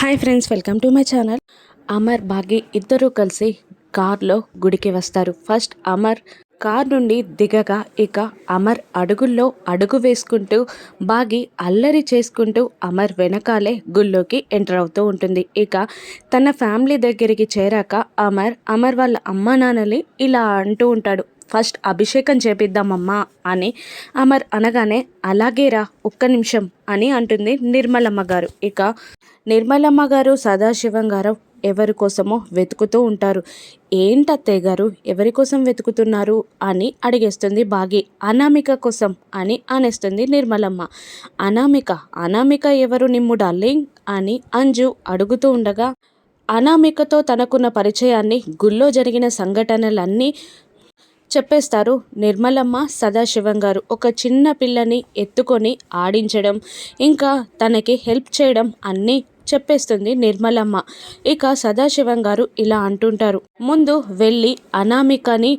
Hi friends welcome to my channel. Amar Bhagya ఇద్దరూ కలిసి కార్లో గుడికి వస్తారు. ఫస్ట్ అమర్ కార్ నుండి దిగగా ఇక అమర్ అడుగుల్లో అడుగు వేసుకుంటూ బాగి అల్లరి చేసుకుంటూ అమర్ వెనకాలే గుళ్ళోకి ఎంటర్ అవుతూ ఉంటుంది. ఇక తన ఫ్యామిలీ దగ్గరికి చేరాక అమర్ అమర్ వాళ్ళ అమ్మ నాన్నని ఇలా అంటూ ఉంటాడు. ఫస్ట్ అభిషేకం చేపిద్దామమ్మా అని అమర్ అనగానే అలాగేరా ఒక్క నిమిషం అని అంటుంది నిర్మలమ్మ గారు. ఇక నిర్మలమ్మ గారు సదాశివం గారు ఎవరి కోసమో వెతుకుతూ ఉంటారు. ఏంటత్తయ్య గారు ఎవరి కోసం వెతుకుతున్నారు? అని అడిగేస్తుంది బాగి. అనామిక కోసం అని అనేస్తుంది నిర్మలమ్మ. అనామిక అనామిక ఎవరు నిమ్ము డార్లింగ్? అని అంజు అడుగుతూ ఉండగా అనామికతో తనకున్న పరిచయాన్ని గుళ్ళో జరిగిన సంఘటనలన్నీ చెప్పేస్తారు. నిర్మలమ్మ సదాశివం గారు ఒక చిన్న పిల్లని ఎత్తుకొని ఆడించడం ఇంకా తనకి హెల్ప్ చేయడం అన్నీ చెప్పేస్తుంది నిర్మలమ్మ. ఇక సదాశివం గారు ఇలా అంటుంటారు. ముందు వెళ్ళి అనామికని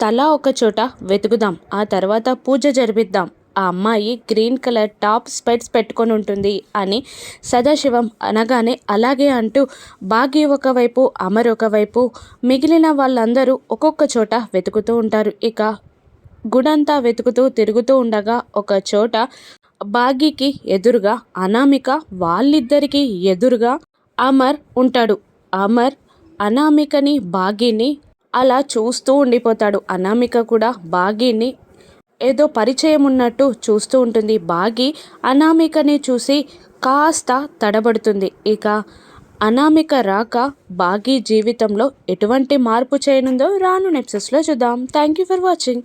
తలా ఒక చోట వెతుకుదాం ఆ తర్వాత పూజ జరిపిద్దాం ఆ అమ్మాయి గ్రీన్ కలర్ టాప్ స్పెట్స్ పెట్టుకొని ఉంటుంది అని సదాశివం అనగానే అలాగే అంటూ బాగి ఒకవైపు అమర్ ఒకవైపు మిగిలిన వాళ్ళందరూ ఒక్కొక్క చోట వెతుకుతూ ఉంటారు. ఇక గుడంతా వెతుకుతూ తిరుగుతూ ఉండగా ఒక చోట భాగ్యకి ఎదురుగా అనామిక వాళ్ళిద్దరికీ ఎదురుగా అమర్ ఉంటాడు. అమర్ అనామికని భాగ్యని అలా చూస్తూ ఉండిపోతాడు. అనామిక కూడా భాగ్యని ఏదో పరిచయం ఉన్నట్టు చూస్తూ ఉంటుంది. బాగి అనామికని చూసి కాస్త తడబడుతుంది. ఇక అనామిక రాక బాగి జీవితంలో ఎటువంటి మార్పు చేయనుందో రాను నెప్సెస్లో చూద్దాం. Thank you for watching